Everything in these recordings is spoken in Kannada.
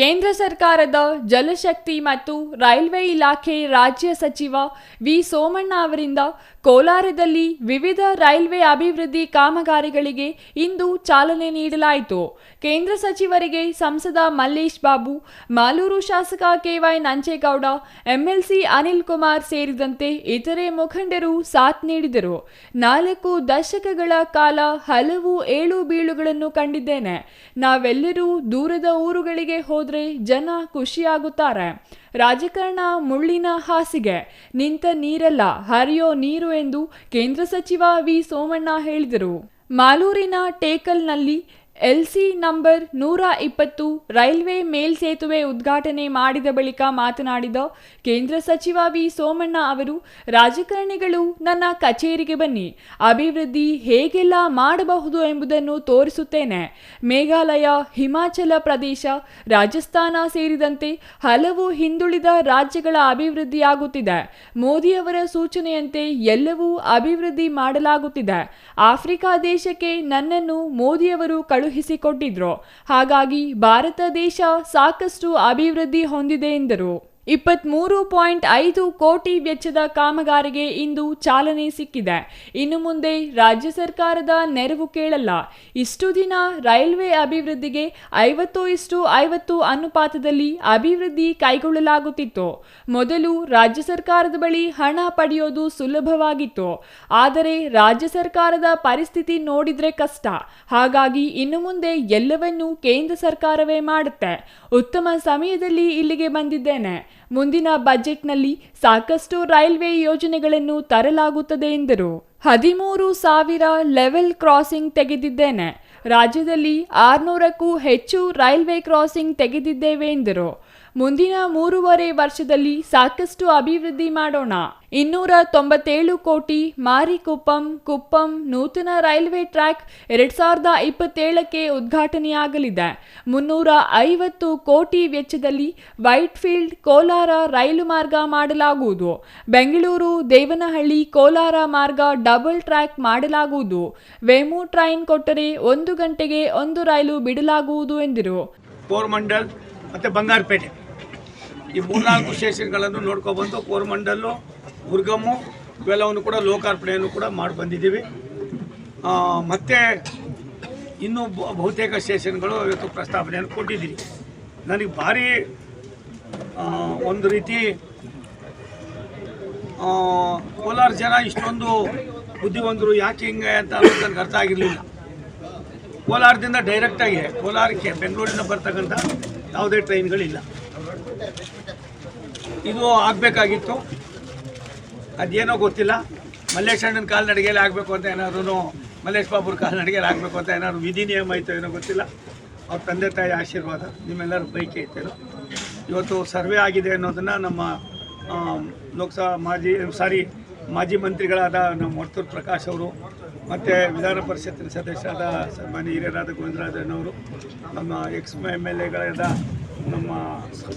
ಕೇಂದ್ರ ಸರ್ಕಾರದ ಜಲಶಕ್ತಿ ಮತ್ತು ರೈಲ್ವೆ ಇಲಾಖೆ ರಾಜ್ಯ ಸಚಿವ ವಿ ಸೋಮಣ್ಣ ಅವರಿಂದ ಕೋಲಾರದಲ್ಲಿ ವಿವಿಧ ರೈಲ್ವೆ ಅಭಿವೃದ್ಧಿ ಕಾಮಗಾರಿಗಳಿಗೆ ಇಂದು ಚಾಲನೆ ನೀಡಲಾಯಿತು. ಕೇಂದ್ರ ಸಚಿವರಿಗೆ ಸಂಸದ ಮಲ್ಲೇಶ್ ಬಾಬು, ಮಾಲೂರು ಶಾಸಕ K Y Nanjegowda, MLC Anil Kumar ಸೇರಿದಂತೆ ಇತರೆ ಮುಖಂಡರು ಸಾಥ್ ನೀಡಿದರು. ನಾಲ್ಕು ದಶಕಗಳ ಕಾಲ ಹಲವು ಏಳು ಬೀಳುಗಳನ್ನು ಕಂಡಿದ್ದೇನೆ. ನಾವೆಲ್ಲರೂ ದೂರದ ಊರುಗಳಿಗೆ ಹೋದ್ರೆ ಜನ ಖುಷಿಯಾಗುತ್ತಾರೆ. ರಾಜಕಾರಣ ಮುಳ್ಳಿನ ಹಾಸಿಗೆ. ನಿಂತ ನೀರಲ್ಲ, ಹರಿಯೋ ನೀರು ಎಂದು ಕೇಂದ್ರ ಸಚಿವ ವಿ ಸೋಮಣ್ಣ ಹೇಳಿದರು. ಮಾಲೂರಿನ ಟೇಕಲ್ನಲ್ಲಿ ಎಲ್ಸಿ ನಂಬರ್ ನೂರ ಇಪ್ಪತ್ತು ರೈಲ್ವೆ ಮೇಲ್ಸೇತುವೆ ಉದ್ಘಾಟನೆ ಮಾಡಿದ ಬಳಿಕ ಮಾತನಾಡಿದ ಕೇಂದ್ರ ಸಚಿವ ವಿ ಸೋಮಣ್ಣ ಅವರು, ರಾಜಕಾರಣಿಗಳು ನನ್ನ ಕಚೇರಿಗೆ ಬನ್ನಿ, ಅಭಿವೃದ್ಧಿ ಹೇಗೆಲ್ಲ ಮಾಡಬಹುದು ಎಂಬುದನ್ನು ತೋರಿಸುತ್ತೇನೆ. ಮೇಘಾಲಯ, ಹಿಮಾಚಲ ಪ್ರದೇಶ, ರಾಜಸ್ಥಾನ ಸೇರಿದಂತೆ ಹಲವು ಹಿಂದುಳಿದ ರಾಜ್ಯಗಳ ಅಭಿವೃದ್ಧಿಯಾಗುತ್ತಿದೆ. ಮೋದಿಯವರ ಸೂಚನೆಯಂತೆ ಎಲ್ಲವೂ ಅಭಿವೃದ್ಧಿ ಮಾಡಲಾಗುತ್ತಿದೆ. ಆಫ್ರಿಕಾ ದೇಶಕ್ಕೆ ನನ್ನನ್ನು ಮೋದಿಯವರು ಕಳುಹಿಸಿಕೊಟ್ಟಿದ್ರು ಹಾಗಾಗಿ ಭಾರತ ದೇಶ ಸಾಕಷ್ಟು ಅಭಿವೃದ್ಧಿ ಹೊಂದಿದೆ ಎಂದರು. ಇಪ್ಪತ್ಮೂರು ಪಾಯಿಂಟ್ ಐದು ಕೋಟಿ ವೆಚ್ಚದ ಕಾಮಗಾರಿಗೆ ಇಂದು ಚಾಲನೆ ಸಿಕ್ಕಿದೆ. ಇನ್ನು ಮುಂದೆ ರಾಜ್ಯ ಸರ್ಕಾರದ ನೆರವು ಕೇಳಲ್ಲ. ಇಷ್ಟು ದಿನ ರೈಲ್ವೆ ಅಭಿವೃದ್ಧಿಗೆ ಐವತ್ತು ಇಷ್ಟು ಐವತ್ತು ಅನುಪಾತದಲ್ಲಿ ಅಭಿವೃದ್ಧಿ ಕೈಗೊಳ್ಳಲಾಗುತ್ತಿತ್ತು. ಮೊದಲು ರಾಜ್ಯ ಸರ್ಕಾರದ ಬಳಿ ಹಣ ಪಡೆಯೋದು ಸುಲಭವಾಗಿತ್ತು. ಆದರೆ ರಾಜ್ಯ ಸರ್ಕಾರದ ಪರಿಸ್ಥಿತಿ ನೋಡಿದ್ರೆ ಕಷ್ಟ. ಹಾಗಾಗಿ ಇನ್ನು ಮುಂದೆ ಎಲ್ಲವನ್ನೂ ಕೇಂದ್ರ ಸರ್ಕಾರವೇ ಮಾಡುತ್ತೆ. ಉತ್ತಮ ಸಮಯದಲ್ಲಿ ಇಲ್ಲಿಗೆ ಬಂದಿದ್ದೇನೆ. ಮುಂದಿನ ಬಜೆಟ್ನಲ್ಲಿ ಸಾಕಷ್ಟು ರೈಲ್ವೆ ಯೋಜನೆಗಳನ್ನು ತರಲಾಗುತ್ತದೆ ಎಂದರು. ಹದಿಮೂರು ಸಾವಿರ ಲೆವೆಲ್ ಕ್ರಾಸಿಂಗ್ ತೆಗೆದಿದ್ದೇನೆ. ರಾಜ್ಯದಲ್ಲಿ ಆರುನೂರಕ್ಕೂ ಹೆಚ್ಚು ರೈಲ್ವೆ ಕ್ರಾಸಿಂಗ್ ತೆಗೆದಿದ್ದೇವೆ ಎಂದರು. ಮುಂದಿನ ಮೂರುವರೆ ವರ್ಷದಲ್ಲಿ ಸಾಕಷ್ಟು ಅಭಿವೃದ್ಧಿ ಮಾಡೋಣ. ಇನ್ನೂರ ತೊಂಬತ್ತೇಳು ಕೋಟಿ ಮಾರಿಕೊಪ್ಪಂ, ಕುಪ್ಪಂ ನೂತನ ರೈಲ್ವೆ ಟ್ರ್ಯಾಕ್ ಎರಡ್ ಸಾವಿರದ ಇಪ್ಪತ್ತೇಳಕ್ಕೆ ಉದ್ಘಾಟನೆಯಾಗಲಿದೆ. ಮುನ್ನೂರ ಐವತ್ತು ಕೋಟಿ ವೆಚ್ಚದಲ್ಲಿ ವೈಟ್ಫೀಲ್ಡ್ ಕೋಲಾರ ರೈಲು ಮಾರ್ಗ ಮಾಡಲಾಗುವುದು. ಬೆಂಗಳೂರು, ದೇವನಹಳ್ಳಿ ಕೋಲಾರ ಮಾರ್ಗ ಡಬಲ್ ಟ್ರ್ಯಾಕ್ ಮಾಡಲಾಗುವುದು. ವೇಮು ಟ್ರೈನ್ ಕೊಟ್ಟರೆ ಒಂದು ಗಂಟೆಗೆ ಒಂದು ರೈಲು ಬಿಡಲಾಗುವುದು ಎಂದರು. ಮತ್ತು ಬಂಗಾರಪೇಟೆ. ಈ ಮೂರ್ನಾಲ್ಕು ಸ್ಟೇಷನ್ಗಳನ್ನು ನೋಡ್ಕೊಬಂದು ಕೋರಮಂಡಲ್ಲು ಮುರ್ಗಮ್ಮು ಇವೆಲ್ಲವನ್ನು ಕೂಡ ಲೋಕಾರ್ಪಣೆಯನ್ನು ಕೂಡ ಮಾಡಿ ಬಂದಿದ್ದೀವಿ. ಮತ್ತು ಇನ್ನೂ ಬಹುತೇಕ ಸ್ಟೇಷನ್ಗಳು ಇವತ್ತು ಪ್ರಸ್ತಾಪನೆಯನ್ನು ಕೊಟ್ಟಿದ್ದೀನಿ ನನಗೆ ಭಾರಿ ಒಂದು ರೀತಿ ಕೋಲಾರ ಜನ ಇಷ್ಟೊಂದು ಬುದ್ಧಿವಂತರು ಯಾಕೆ ಹಿಂಗೆ ಅಂತ ನನಗೆ ಅರ್ಥ ಆಗಿರಲಿಲ್ಲ. ಕೋಲಾರದಿಂದ ಡೈರೆಕ್ಟಾಗಿ ಕೋಲಾರಕ್ಕೆ ಬೆಂಗಳೂರಿಂದ ಬರ್ತಕ್ಕಂಥ ಯಾವುದೇ ಟ್ರೈನ್ಗಳಿಲ್ಲ ಇದು ಆಗಬೇಕಾಗಿತ್ತು. ಅದೇನೋ ಗೊತ್ತಿಲ್ಲ. ಮಲ್ಲೇಶ್ ಅಣ್ಣನ ಕಾಲ್ನಡಿಗೆಯಲ್ಲಿ ಆಗಬೇಕು ಅಂತ ಏನಾದ್ರೂ ಮಲ್ಲೇಶ್ ಬಾಬುರ ಕಾಲ್ನಡಿಗೆಯಲ್ಲಿ ಆಗಬೇಕು ಅಂತ ಏನಾದ್ರು ವಿಧಿ ನಿಯಮ ಆಯಿತು ಏನೋ ಗೊತ್ತಿಲ್ಲ. ಅವ್ರ ತಂದೆ ತಾಯಿ ಆಶೀರ್ವಾದ, ನಿಮ್ಮೆಲ್ಲರ ಬೈಕೆ ಐತೆ ಇವತ್ತು ಸರ್ವೆ ಆಗಿದೆ ಅನ್ನೋದನ್ನು ನಮ್ಮ ಲೋಕಸಭಾ ಮಾಜಿ, ಸಾರಿ, ಮಾಜಿ ಮಂತ್ರಿಗಳಾದ ನಮ್ಮ ವರ್ತೂರ್ ಪ್ರಕಾಶ್ ಅವರು ಮತ್ತು ವಿಧಾನ ಪರಿಷತ್ತಿನ ಸದಸ್ಯರಾದ ಸನ್ಮಾನ್ಯ ಹಿರಿಯರಾದ ಗೋವಿಂದರಾಜನವರು ನಮ್ಮ ಎಕ್ಸ್ ಎಂ ಎಲ್ ಎಗಳಾದ ನಮ್ಮ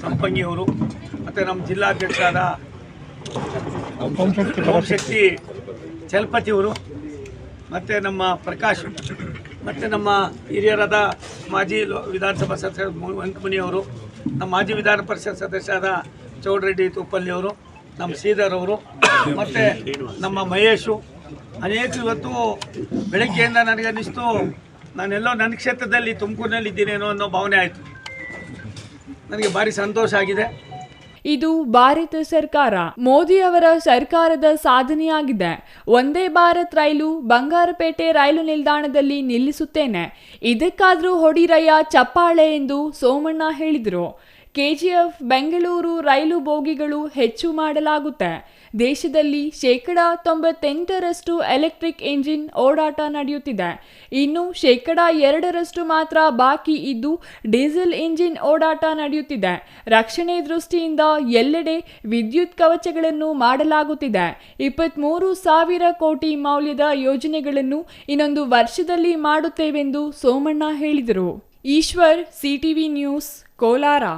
ಸಂಪಂಗಿಯವರು ಮತ್ತು ನಮ್ಮ ಜಿಲ್ಲಾಧ್ಯಕ್ಷರಾದ ಓಂಶಕ್ತಿ ಚಲಪತಿ ಅವರು ಮತ್ತು ನಮ್ಮ ಪ್ರಕಾಶ್ ಮತ್ತು ನಮ್ಮ ಹಿರಿಯರಾದ ಮಾಜಿ ಲೋ- ವಿಧಾನಸಭಾ ಸದಸ್ಯ ವೆಂಕಮಣಿ ಅವರು ನಮ್ಮ ಮಾಜಿ ವಿಧಾನ ಪರಿಷತ್ ಸದಸ್ಯರಾದ ಚೌಡರೆಡ್ಡಿ ತುಪ್ಪಲ್ಲಿಯವರು ನಮ್ಮ ಶ್ರೀಧರ್ ಅವರು ಮತ್ತು ನಮ್ಮ ಮಹೇಶು. ಅನೇಕ ಇವತ್ತು ಬೆಳಗ್ಗೆಯಿಂದ ನನಗೆ ಅನ್ನಿಸ್ತು ನಾನೆಲ್ಲೋ ನನ್ನ ಕ್ಷೇತ್ರದಲ್ಲಿ ತುಮಕೂರಿನಲ್ಲಿ ಇದ್ದೀನೇನೋ ಅನ್ನೋ ಭಾವನೆ ಆಯಿತು. ನನಗೆ ಭಾರಿ ಸಂತೋಷ ಆಗಿದೆ. ಇದು ಭಾರತ ಸರ್ಕಾರ, ಮೋದಿ ಅವರ ಸರ್ಕಾರದ ಸಾಧನೆಯಾಗಿದೆ. ಒಂದೇ ಭಾರತ್ ರೈಲು ಬಂಗಾರಪೇಟೆ ರೈಲು ನಿಲ್ದಾಣದಲ್ಲಿ ನಿಲ್ಲಿಸುತ್ತೇನೆ. ಇದಕ್ಕಾದರೂ ಹೊಡಿರಯ್ಯ ಚಪ್ಪಾಳೆ ಎಂದು ಸೋಮಣ್ಣ ಹೇಳಿದರು. ಕೆಜಿಎಫ್ ಬೆಂಗಳೂರು ರೈಲು ಬೋಗಿಗಳು ಹೆಚ್ಚು ಮಾಡಲಾಗುತ್ತೆ. ದೇಶದಲ್ಲಿ ಶೇಕಡ ತೊಂಬತ್ತೆಂಟರಷ್ಟು ಎಲೆಕ್ಟ್ರಿಕ್ ಎಂಜಿನ್ ಓಡಾಟ ನಡೆಯುತ್ತಿದೆ. ಇನ್ನು ಶೇಕಡ ಎರಡರಷ್ಟು ಮಾತ್ರ ಬಾಕಿ ಇದ್ದು ಡೀಸೆಲ್ ಇಂಜಿನ್ ಓಡಾಟ ನಡೆಯುತ್ತಿದೆ. ರಕ್ಷಣೆ ದೃಷ್ಟಿಯಿಂದ ಎಲ್ಲೆಡೆ ವಿದ್ಯುತ್ ಕವಚಗಳನ್ನು ಮಾಡಲಾಗುತ್ತಿದೆ. ಇಪ್ಪತ್ತ್ಮೂರು ಸಾವಿರ ಕೋಟಿ ಮೌಲ್ಯದ ಯೋಜನೆಗಳನ್ನು ಇನ್ನೊಂದು ವರ್ಷದಲ್ಲಿ ಮಾಡುತ್ತೇವೆಂದು ಸೋಮಣ್ಣ ಹೇಳಿದರು. Eshwar C T V news Kolara.